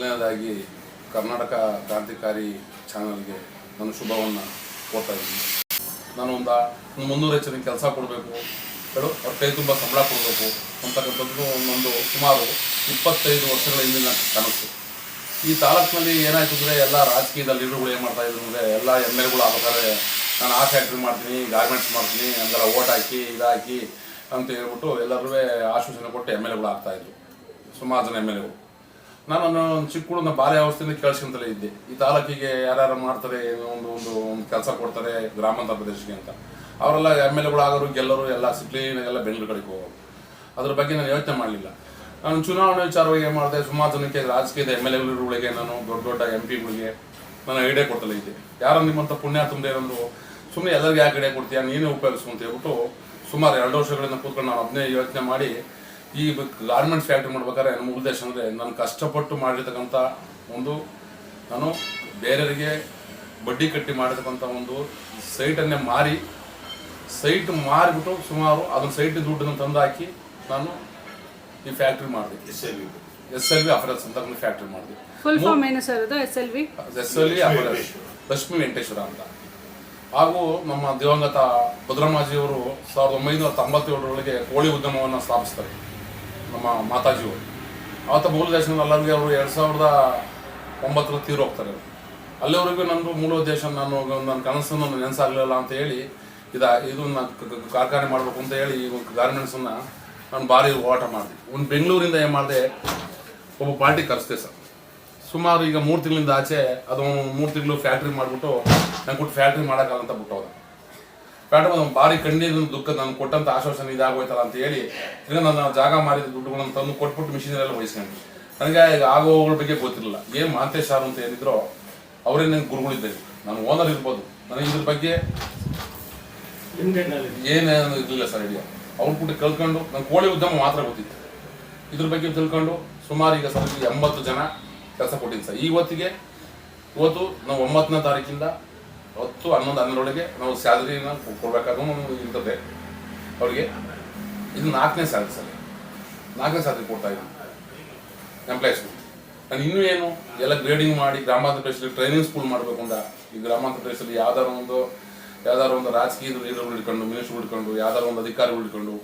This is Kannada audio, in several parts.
ಮೊದಲನೇದಾಗಿ ಕರ್ನಾಟಕ ಕ್ರಾಂತಿಕಾರಿ ಚಾನಲ್ಗೆ ನನ್ನ ಶುಭವನ್ನು ಕೋರ್ತಾ ಇದ್ದೀನಿ. ನಾನು ಒಂದು ಮುನ್ನೂರು ಹೆಚ್ಚಿನ ಕೆಲಸ ಕೊಡಬೇಕು. ಹೇಳು? ಅವ್ರ ಕೈ ತುಂಬ ಸಂಬಳ ಕೊಡಬೇಕು. ಅಂತಕ್ಕಂಥದ್ದು ಒಂದೊಂದು ಸುಮಾರು ಇಪ್ಪತ್ತೈದು ವರ್ಷಗಳ ಹಿಂದಿನ ಕನಸು. ಈ ತಾಲೂಕಿನಲ್ಲಿ ಏನಾಯ್ತು ಅಂದರೆ ಎಲ್ಲ ರಾಜಕೀಯದ ಲೀಡರ್ಗಳು ಏನು ಮಾಡ್ತಾ ಇದ್ರು ಅಂದರೆ ಎಲ್ಲ ಎಂ ಎಲ್ಗಳು ಆಗ್ಬೇಕಾದ್ರೆ ನಾನು ಆ ಫ್ಯಾಕ್ಟ್ರಿ ಮಾಡ್ತೀನಿ ಗಾರ್ಮೆಂಟ್ಸ್ ಮಾಡ್ತೀನಿ, ಹಂಗೆಲ್ಲ ಓಟ್ ಹಾಕಿ ಇದಾಕಿ ಅಂತ ಹೇಳ್ಬಿಟ್ಟು ಎಲ್ಲರೂ ಆಶ್ವಾಸನೆ ಕೊಟ್ಟು ಎಂ ಎಲ್ ಎಗಳು ಆಗ್ತಾಯಿದ್ರು ಸುಮಾರು ಜನ ಎಂ ಎಲ್ ಎಗಳು. ನಾನು ಒಂದು ಚಿಕ್ಕ ಹುಡುಗನ ಬಾಲ್ಯ ಅವಸ್ಥೆಯಿಂದ ಕೇಳಿಸ್ಕೊಂತಲೇ ಇದ್ದೆ. ಈ ತಾಲೂಕಿಗೆ ಯಾರ್ಯಾರು ಮಾಡ್ತಾರೆ ಒಂದು ಒಂದು ಒಂದು ಕೆಲಸ ಕೊಡ್ತಾರೆ ಗ್ರಾಮಾಂತರ ಪ್ರದೇಶಕ್ಕೆ ಅಂತ. ಅವರೆಲ್ಲ ಎಂ ಎಲ್ ಎಗಳು ಆಗೋರು, ಗೆಲ್ಲರು, ಎಲ್ಲ ಸಿಕ್ಲೀನಾಗೆಲ್ಲ ಬೆಂಗಳೂರು ಕಡೆಗೆ ಹೋಗೋರು. ಅದ್ರ ಬಗ್ಗೆ ನಾನು ಯೋಚನೆ ಮಾಡಲಿಲ್ಲ. ನಾನು ಚುನಾವಣೆ ವಿಚಾರವಾಗಿ ಏನು ಮಾಡಿದೆ, ಸುಮಾರು ಜನಕ್ಕೆ ರಾಜಕೀಯದ ಎಂ ಎಲ್ ಎಗಳಿಗೆ ನಾನು ದೊಡ್ಡ ದೊಡ್ಡ ಎಂ ಪಿಗಳಿಗೆ ನಾನು ಐಡಿಯಾ ಕೊಡ್ತಲೇ ಇದ್ದೆ. ಯಾರೋ ನಿಮ್ಮಂಥ ಪುಣ್ಯ ಇರೋದು ಸುಮ್ಮನೆ ಎಲ್ಲರಿಗೆ ಯಾಕೆ ಐಡಿಯಾ ಕೊಡ್ತೀಯ? ನೀನೇ ಉಪಯೋಗಿಸ್ಕೊಂತ ಹೇಳ್ಬಿಟ್ಟು ಸುಮಾರು ಎರಡು ವರ್ಷಗಳಿಂದ ಕೂತ್ಕೊಂಡು ನಾನು ಅದನ್ನೇ ಯೋಚನೆ ಮಾಡಿ ಈ ಗಾರ್ಮೆಂಟ್ ಫ್ಯಾಕ್ಟ್ರಿ ಮಾಡ್ಬೇಕಾದ್ರೆ ನಮ್ಮ ಉದ್ದೇಶ ಅಂದರೆ ನಾನು ಕಷ್ಟಪಟ್ಟು ಮಾಡಿರ್ತಕ್ಕಂಥ ಒಂದು ನಾನು ಬೇರೆಯವರಿಗೆ ಬಡ್ಡಿ ಕಟ್ಟಿ ಮಾಡಿರ್ತಕ್ಕಂಥ ಒಂದು ಸೈಟನ್ನೇ ಮಾರಿ ಸೈಟ್ ಮಾರಿಬಿಟ್ಟು ಸುಮಾರು ಅದನ್ನ ಸೈಟ್ ದುಡ್ಡನ್ನು ತಂದು ಹಾಕಿ ನಾನು ಈ ಫ್ಯಾಕ್ಟ್ರಿ ಮಾಡಿದೆ. ಎಸ್ ಎಲ್ ವಿ ಅಫರಸ್ ಅಂತ ಒಂದು ಫ್ಯಾಕ್ಟ್ರಿ ಮಾಡಿದೆ. ಫುಲ್ ಫಾರ್ಮ್ ಏನು ಸರ್ ಅದು S L V S L V ಅಫರಸ್ Lakshmi Venkateshwara ಅಂತ. ಹಾಗೂ ನಮ್ಮ ದಿವಂಗತ ಭದ್ರಮಾಜಿಯವರು ಸಾವಿರದ ಒಂಬೈನೂರ ತೊಂಬತ್ತೇಳರೊಳಗೆ ಕೋಳಿ ಉದ್ಯಮವನ್ನು ಸ್ಥಾಪಿಸ್ತಾರೆ. ನಮ್ಮ ಮಾತಾಜಿಯವರು. ಆತ ಮೂಲ ದೇಶದಲ್ಲಿ ಎಲ್ಲರಿಗೆ ಅವರು ಎರಡು ಸಾವಿರದ ಒಂಬತ್ತರ ತೀರು ಹೋಗ್ತಾರೆ. ಅವರು ಅಲ್ಲಿವರೆಗೂ ಮೂಲ ದೇಶ ನಾನು ನನ್ನ ಕನಸನ್ನು ನನ್ನ ನೆನೆಸಾಗಲಿಲ್ಲ ಅಂತ ಹೇಳಿ ಇದ ಇದು ನಾನು ಕಾರ್ಖಾನೆ ಮಾಡಬೇಕು ಅಂತ ಹೇಳಿ ಈ ಗಾರ್ಮೆಂಟ್ಸನ್ನು ನಾನು ಭಾರಿ ಹೋರಾಟ ಮಾಡಿದೆ. ಒಂದು ಬೆಂಗಳೂರಿಂದ ಏನು ಮಾಡಿದೆ, ಒಬ್ಬ ಪಾರ್ಟಿ ಕರೆಸ್ದೆ ಸರ್. ಸುಮಾರು ಈಗ ಮೂರು ತಿಂಗಳಿಂದ ಆಚೆ ಅದು ಮೂರು ತಿಂಗಳು ಫ್ಯಾಕ್ಟ್ರಿ ಮಾಡಿಬಿಟ್ಟು ನಂಗೆ ಕೊಟ್ಟು ಫ್ಯಾಕ್ಟ್ರಿ ಮಾಡೋಕ್ಕಾಗಂತ ಬಿಟ್ಟು ಬಿಟ್ಟೋದ. ಫ್ಯಾಕ್ಟ್ರಿ ಒಂದು ಭಾರಿ ಕಣ್ಣೀರಿನ ದುಃಖ ನಾನು ಕೊಟ್ಟಂತ ಆಶ್ವಾಸನೆ ಇದಾಗೋಯ್ತಲ್ಲ ಅಂತ ಹೇಳಿ ಈಗ ನನ್ನ ಜಾಗ ಮಾರಿದ ದುಡ್ಡುಗಳನ್ನು ತಂದು ಕೊಟ್ಬಿಟ್ಟು ಮಿಷಿನರೆಲ್ಲ ವಹಿಸ್ಕೊಂಡು ನನಗೆ ಈಗ ಆಗೋಗಳ ಬಗ್ಗೆ ಗೊತ್ತಿರಲಿಲ್ಲ. ಏನು ಮಾಂತೇಶ್ ಸಾರು ಅಂತ ಏನಿದ್ರು ಅವರೇ ನನಗೆ ಗುರುಗಳಿದ್ದಾರೆ. ನಾನು ಓನರ್ ಇರ್ಬೋದು. ನನಗೆ ಇದ್ರ ಬಗ್ಗೆ ಏನೇನು ಇರಲಿಲ್ಲ ಸರ್ ಐಡಿಯಾ ಅವ್ರ ಕೂಡ ಕಲ್ತ್ಕೊಂಡು ನಾನು ಕೋಳಿ ಉದ್ಯಮ ಮಾತ್ರ ಗೊತ್ತಿತ್ತು. ಇದ್ರ ಬಗ್ಗೆ ತಿಳ್ಕೊಂಡು ಸುಮಾರು ಈಗ ಸರ್ ಎಂಬತ್ತು ಜನ ಕೆಲಸ ಕೊಟ್ಟಿದ್ದೆ ಸರ್ ಇವತ್ತಿಗೆ ಇವತ್ತು ನಾವು ಒಂಬತ್ತನೇ ತಾರೀಕಿಂದ ಹತ್ತು ಹನ್ನೊಂದು ಹನ್ನೆರಡೊಳಗೆ ನಾವು ಸ್ಯಾಲ್ರಿನ ಕೊಡಬೇಕಾದ್ರೂ ಇರ್ತದೆ. ಅವ್ರಿಗೆ ಇದು ನಾಲ್ಕನೇ ಸ್ಯಾಲ್ರಿ ಸರ್. ನಾಲ್ಕನೇ ಸ್ಯಾಲ್ರಿ ಕೊಡ್ತಾ ಇದ್ದೀನಿ ಎಂಪ್ಲಾಯ್ಸ್ಮೆಂಟ್ ನಾನು ಇನ್ನೂ ಏನು? ಎಲ್ಲ ಗ್ರೇಡಿಂಗ್ ಮಾಡಿ ಗ್ರಾಮಾಂತರ ಪ್ರದೇಶದಲ್ಲಿ ಟ್ರೈನಿಂಗ್ ಸ್ಕೂಲ್ ಮಾಡಬೇಕು ಅಂತ ಈ ಗ್ರಾಮಾಂತರ ಪ್ರದೇಶದಲ್ಲಿ ಯಾವ್ದಾರು ಒಂದು ಯಾವ್ದಾರು ಒಂದು ರಾಜಕೀಯ ಲೀಡರ್ಗಳು ಇಟ್ಕೊಂಡು ಮಿನಿಸ್ಟರ್ ಇಟ್ಕೊಂಡು ಯಾವ್ದಾರು ಒಂದು ಅಧಿಕಾರಿಗಳು ಇಟ್ಕೊಂಡು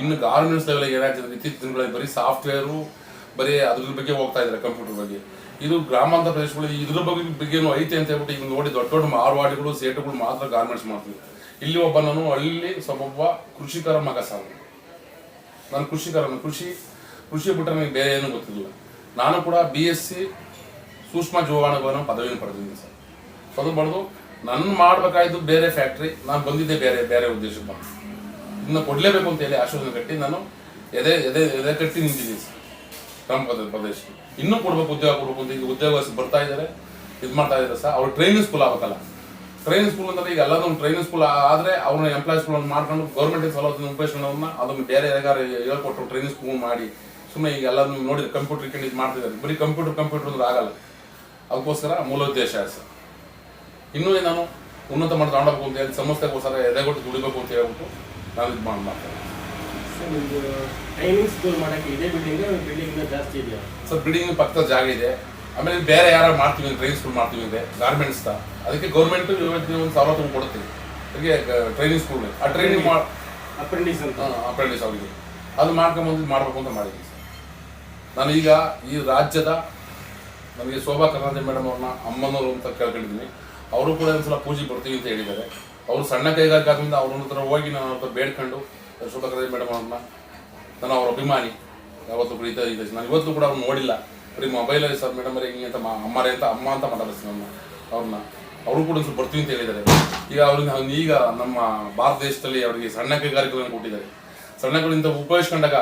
ಇನ್ನು ಗಾರ್ಮೆಂಟ್ಸ್ ಲೆವೆಲ್ ಏನಾಗ್ತದೆ? ಇತ್ತೀಚಿನ ದಿನಗಳಲ್ಲಿ ಬರೀ ಸಾಫ್ಟ್ವೇರು ಬರೀ ಅದ್ರ ಬಗ್ಗೆ ಹೋಗ್ತಾ ಇದ್ದಾರೆ ಕಂಪ್ಯೂಟರ್ ಬಗ್ಗೆ. ಇದು ಗ್ರಾಮಾಂತರ ಪ್ರದೇಶಗಳಲ್ಲಿ ಇದ್ರ ಬಗ್ಗೆ ಬಗ್ಗೆನೂ ಐತೆ ಅಂತ ಹೇಳ್ಬಿಟ್ಟು ಈಗ ನೋಡಿ ದೊಡ್ಡ ದೊಡ್ಡ ಮಾರ್ವಾಡಿಗಳು, ಸೇಟುಗಳು ಮಾತ್ರ ಗಾರ್ಮೆಂಟ್ಸ್ ಮಾಡ್ತೀವಿ ಇಲ್ಲಿ ಒಬ್ಬ ನಾನು ಹಳ್ಳಿ ಸ್ವಬ್ಬ ಕೃಷಿಕರ ಮಗ ಸಾವು. ನಾನು ಕೃಷಿಕರ ಕೃಷಿ ಕೃಷಿ ಬಿಟ್ಟರೆ ನನಗೆ ಬೇರೆ ಏನೂ ಗೊತ್ತಿಲ್ಲ. ನಾನು ಕೂಡ ಬಿ ಎಸ್ ಸಿ ಸೂಕ್ಷ್ಮ ಜೀವಾಣುಗಳನ್ನು ಪದವಿಯನ್ನು ಪಡೆದಿದ್ದೀನಿ ಸರ್. ಅದು ಬಡ್ದು ನನ್ನ ಮಾಡಬೇಕಾಯ್ತು ಬೇರೆ ಫ್ಯಾಕ್ಟ್ರಿ ನಾನು ಬಂದಿದ್ದೆ ಬೇರೆ ಬೇರೆ ಉದ್ದೇಶಕ್ಕೆ ಬಂದು. ಇದನ್ನ ಕೊಡಲೇಬೇಕು ಅಂತ ಹೇಳಿ ಆಶ್ವಾಸನೆ ಕಟ್ಟಿ ನಾನು ಎದೆ ಎದೆ ಎದೆ ಕಟ್ಟಿ ನಿಂತಿದ್ದೀನಿ ಸರ್. ಗ್ರಾಮ ಪ್ರದೇಶ ಇನ್ನೂ ಕೊಡ್ಬೇಕು ಉದ್ಯೋಗ ಕೊಡ್ಬೇಕು ಈಗ ಉದ್ಯೋಗ ಬರ್ತಾ ಇದ್ದಾರೆ ಇದು ಮಾಡ್ತಾ ಇದ್ದಾರೆ ಸರ್. ಅವ್ರು ಟ್ರೈನಿಂಗ್ ಸ್ಕೂಲ್ ಆಗಬೇಕಲ್ಲ. ಟ್ರೈನಿಂಗ್ ಸ್ಕೂಲ್ ಅಂದ್ರೆ ಈಗ ಎಲ್ಲದೂ ಟ್ರೈನಿಂಗ್ ಸ್ಕೂಲ್ ಆದರೆ ಅವ್ರನ್ನ ಎಂಪ್ಲಾಯ್ಸ್ ಗಳನ್ನ ಮಾಡ್ಕೊಂಡು ಗೌರ್ಮೆಂಟ್ ಸಲಹೆ ಉಪಯೋಗಿಸ್ಕೊಂಡವ್ರನ್ನ ಅದನ್ನು ಬೇರೆ ಯಾರು ಹೇಳ್ಕೊಟ್ರು ಟ್ರೈನಿಂಗ್ ಸ್ಕೂಲ್ ಮಾಡಿ. ಸುಮ್ಮನೆ ಈಗ ಎಲ್ಲದನ್ನು ನೋಡಿದ್ರೆ ಕಂಪ್ಯೂಟರ್ ಇಟ್ಕೊಂಡು ಇದು ಮಾಡ್ತಿದ್ದಾರೆ ಬರೀ ಕಂಪ್ಯೂಟರ್ ಕಂಪ್ಯೂಟರ್ ಅಂದ್ರೆ ಆಗಲ್ಲ. ಅದಕ್ಕೋಸ್ಕರ ಮೂಲ ಉದ್ದೇಶ ಸರ್. ಇನ್ನೂ ನಾನು ಉನ್ನತ ಮಟ್ಟ ತಗೊಂಡೋಗ್ಬೇಕು ಅಂತ ಹೇಳಿ ಸಂಸ್ಥೆಗೋಸ್ಕರ ಎದೆಗೊಟ್ಟು ದುಡಿಬೇಕು ಅಂತ ಹೇಳ್ಬಿಟ್ಟು ನಾವು ಇದು ಮಾಡಿ ಮಾಡಕ್ಕೆ ಇದೇ ಬಿಲ್ಡಿಂಗ್ ಬಿಲ್ಡಿಂಗ್ ಜಾಸ್ತಿ ಇದೆಯಾ ಸರ್ ಬಿಲ್ಡಿಂಗ್ ಪಕ್ಕದ ಜಾಗ ಇದೆ. ಆಮೇಲೆ ಬೇರೆ ಯಾರು ಮಾಡ್ತೀವಿ ಟ್ರೈನಿಂಗ್ ಸ್ಕೂಲ್ ಮಾಡ್ತೀವಿ ಇದೆ ಗಾರ್ಮೆಂಟ್ಸ್ ಅದಕ್ಕೆ ಗೌರ್ಮೆಂಟ್ ಒಂದು ಸವಲತ್ತು ಕೊಡ್ತೀವಿ. ಅದಕ್ಕೆ ಟ್ರೈನಿಂಗ್ ಸ್ಕೂಲ್ ಆ ಟ್ರೈನಿಂಗ್ ಮಾಡಿ ಅಪ್ರೆಂಟಿಸ್ ಅಂತ. ಅಪ್ರೆಂಟಿಸ್ ಅವರಿಗೆ. ಅದು ಮಾಡ್ಕೊಂಬಂದು ಮಾಡಬೇಕು ಅಂತ ಮಾಡಿದ್ದೀನಿ ಸರ್. ನಾನು ಈಗ ಈ ರಾಜ್ಯದ ನನಗೆ ಶೋಭಾ ಕರ್ನಾಟಕ ಮೇಡಮ್ ಅವ್ರನ್ನ ಅಮ್ಮನವರು ಅಂತ ಕೇಳ್ಕೊಂಡಿದ್ದೀನಿ. ಅವರು ಕೂಡ ಒಂದ್ಸಲ ಪೂಜೆ ಬರ್ತೀವಿ ಅಂತ ಹೇಳಿದ್ದಾರೆ. ಅವರು ಸಣ್ಣ ಕೈಗಾರಿಕಾದ್ರಿಂದ ಅವ್ರ ಹತ್ರ ಹೋಗಿ ನಾನು ಅವ್ರ ಹತ್ರ ಬೇಡ್ಕೊಂಡು ಕರ್ನಾಟಕ ಮೇಡಮ್ ಅವ್ರನ್ನ ನಾನು ಅವ್ರ ಅಭಿಮಾನಿ. ಯಾವತ್ತೂ ಪ್ರೀತ ಇದೆ. ನಾನು ಇವತ್ತು ಕೂಡ ಅವ್ರು ನೋಡಿಲ್ಲ. ಬರೀ ಮೊಬೈಲಲ್ಲಿ ಸರ್ ಮೇಡಮ್ ಅವರೇ ಹಿಂಗೆ ಅಂತ ಮಾ ಅಮ್ಮರೇ ಅಂತ ಅಮ್ಮ ಅಂತ ಮಾತಾಡಿಸ್ತೀನಿ ಅವ್ರನ್ನ. ಅವ್ರನ್ನ. ಅವರು ಕೂಡ ಸ್ವಲ್ಪ ಬರ್ತೀವಿ ಅಂತ ಹೇಳಿದ್ದಾರೆ. ಈಗ ಅವ್ರಿಗೆ ಈಗ ನಮ್ಮ ಭಾರತ ದೇಶದಲ್ಲಿ ಅವರಿಗೆ ಸಣ್ಣ ಕೈಗಾರಿಕೆಗಳನ್ನು ಕೊಟ್ಟಿದ್ದಾರೆ. ಸಣ್ಣ ಕೈಗಳಿಂದ ಉಪಯೋಗಿಸ್ಕೊಂಡಾಗ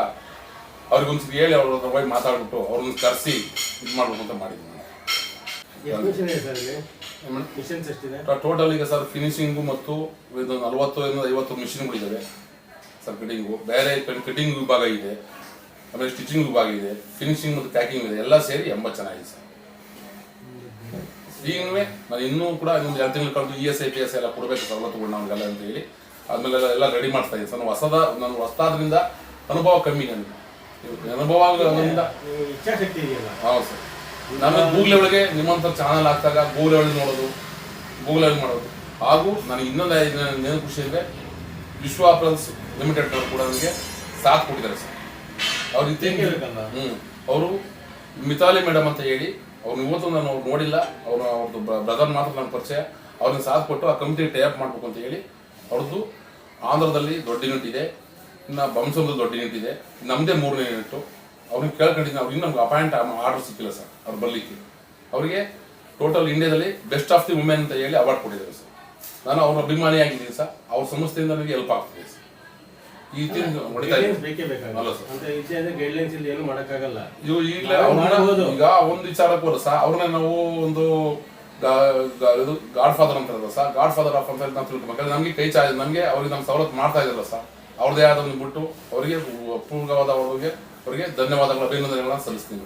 ಅವ್ರಿಗೆ ಒಂದ್ಸತಿ ಹೇಳಿ ಅವ್ರ ಹತ್ರ ಹೋಗಿ ಮಾತಾಡ್ಬಿಟ್ಟು ಅವ್ರನ್ನ ಕರೆಸಿ ಇದು ಮಾಡಬೇಕು ಅಂತ ಎಷ್ಟಿದೆ? ಟೋಟಲ್ ಈಗ ಸರ್ ಫಿನಿಶಿಂಗು ಮತ್ತು ಇದು ನಲವತ್ತು ಐವತ್ತು ಮಿಷಿನ್ಗಳಿದ್ದಾವೆ ಸರ್ ಕಟಿಂಗು ಬೇರೆ ಕಟಿಂಗ್ ವಿಭಾಗ ಇದೆ ಆಮೇಲೆ ಸ್ಟಿಚಿಂಗ್ ವಿಭಾಗ ಇದೆ ಫಿನಿಶಿಂಗ್ ಮತ್ತು ಪ್ಯಾಕಿಂಗ್ ಇದೆ ಎಲ್ಲ ಸೇರಿ ಎಂಬತ್ತು ಚೆನ್ನಾಗಿದೆ ಸರ್. ಈಗಲೂ ನಾನು ಇನ್ನೂ ಕೂಡ ಇನ್ನೊಂದು ಎರಡು ತಿಂಗಳು ಕಳೆದು E S I P S ಎಲ್ಲ ಕೊಡಬೇಕು ಸವಲತ್ತುಗಳು ನಮಗೆಲ್ಲ ಅಂತ ಹೇಳಿ. ಆದ್ಮೇಲೆ ಎಲ್ಲ- ರೆಡಿ ಮಾಡ್ತಾ ಇದ್ದೀನಿ ಸರ್. ನಾನು ಹೊಸದ ನಾನು ಹೊಸದಾದ್ರಿಂದ ಅನುಭವ ಕಮ್ಮಿ ನನಗೆ. ಅನುಭವ ಇದೆಯಲ್ಲ. ಹೌದು ಸರ್. ನಾನು ಗೂಗಲ್ ಒಳಗೆ ನಿಮ್ಮಂಥ ಚಾನಲ್ ಹಾಕ್ದಾಗ ಗೂಗಲ್ ಒಳಗೆ ನೋಡೋದು ಗೂಗಲ್ ಒಳಗೆ ಮಾಡೋದು. ಹಾಗೂ ನನಗೆ ಇನ್ನೊಂದು ಏನು ಖುಷಿ ಅಂದರೆ ವಿಶ್ವ ಪ್ಲಸ್ ಲಿಮಿಟೆಡ್ ಕೂಡ ನನಗೆ ಸಾಥ್ ಕೊಟ್ಟಿದ್ದಾರೆ ಸರ್. ಅವ್ರ ಬೇಕೇ ಹ್ಞೂ ಅವರು ಮಿತಾಲಿ ಮೇಡಮ್ ಅಂತ ಹೇಳಿ ಅವ್ರನ್ನ ಇವತ್ತು ನಾನು ಅವ್ರು ನೋಡಿಲ್ಲ ಅವ್ರ ಅವ್ರದ್ದು ಬ್ರದರ್ ಮಾತ್ರ ನನ್ನ ಪರಿಚಯ. ಅವ್ರನ್ನ ಸಾಥ್ ಕೊಟ್ಟು ಆ ಕಂಪ್ನಿ ಟೈಪ್ ಮಾಡ್ಬೇಕು ಅಂತ ಹೇಳಿ ಅವ್ರದ್ದು ಆಂಧ್ರದಲ್ಲಿ ದೊಡ್ಡ ಯೂನಿಟ್ ಇದೆ ಇನ್ನು ಬಂಸಂದಲ್ಲಿ ದೊಡ್ಡ ಯೂನಿಟ್ ಇದೆ ನಮ್ಮದೇ ಮೂರನೇ ಯೂನಿಟ್ಟು ಅವ್ರನ್ನ ಕೇಳ್ಕೊಂಡಿದ್ದೀನಿ ಅವ್ರು ಇನ್ನೂ ನಮ್ಗೆ ಅಪಾಯಿಂಟ್ ಆರ್ಡರ್ ಸಿಕ್ಕಿಲ್ಲ ಸರ್ ಅವ್ರು ಬರಲಿಕ್ಕೆ. ಅವರಿಗೆ ಟೋಟಲ್ ಇಂಡಿಯಾದಲ್ಲಿ ಬೆಸ್ಟ್ ಆಫ್ ದಿ ವುಮೆನ್ ಅಂತ ಹೇಳಿ ಅವಾರ್ಡ್ ಕೊಟ್ಟಿದ್ದಾರೆ ಸರ್. ನಾನು ಅವ್ರ ಅಭಿಮಾನಿಯಾಗಿದ್ದೀನಿ ಸರ್. ಅವ್ರ ಸಂಸ್ಥೆಯಿಂದ ನನಗೆ ಹೆಲ್ಪ್ ಆಗ್ತದೆ. ಈ ರೀತಿ ಹೊಡಿತಾ ಗೈಡ್ಲೈನ್ಸ್ ಬೇಕೇ ಅಲ್ಲ ಬೇಕಾಗಲ್ಲ ಸರ್. ಅಂತ ಇಚ್ಛೆ ಅಂದ್ರೆ ಗೈಡ್ಲೈನ್ಸ್ ಇಲ್ಲಿ ಏನು ಮಾಡಕ್ಕಾಗಲ್ಲ. ಇವು ಈಗಲೇ ನಾವು ಮಾಡ್ಬೋದು. ಈಗ ಒಂದು ವಿಚಾರಕ್ಕೆ ಹೋದ ಸಹ ಅವ್ರನ್ನ ನಾವು ಒಂದು ಗಾ- ಗಾ- ಇದು ಗಾಡ್ ಫಾದರ್ ಅಂತಾರಲ್ಲ ಸರ್ ಗಾಡ್ ಫಾದರ್ ಆಫ್ ಅಂತ ಹೇಳಿ ನಾವು ತಿಳ್ಕೊಬೇಕಾದ್ರೆ ನಮಗೆ ಕೈ ಚಾರ್ಜ್ ನಮಗೆ ಅವ್ರಿಗೆ ನಮ್ಮ ಸವಲತ್ತು ಮಾಡ್ತಾ ಇದ್ರಲ್ಲ ಸರ್ ಅವ್ರದೇ ಆದ ಒಂದು ಬಿಟ್ಟು ಅವರಿಗೆ ಪೂರ್ಣವಾದ ಅವರಿಗೆ ಅವರಿಗೆ ಧನ್ಯವಾದಗಳು ಅಭಿನಂದನೆಗಳನ್ನ ಸಲ್ಲಿಸ್ತೀನಿ.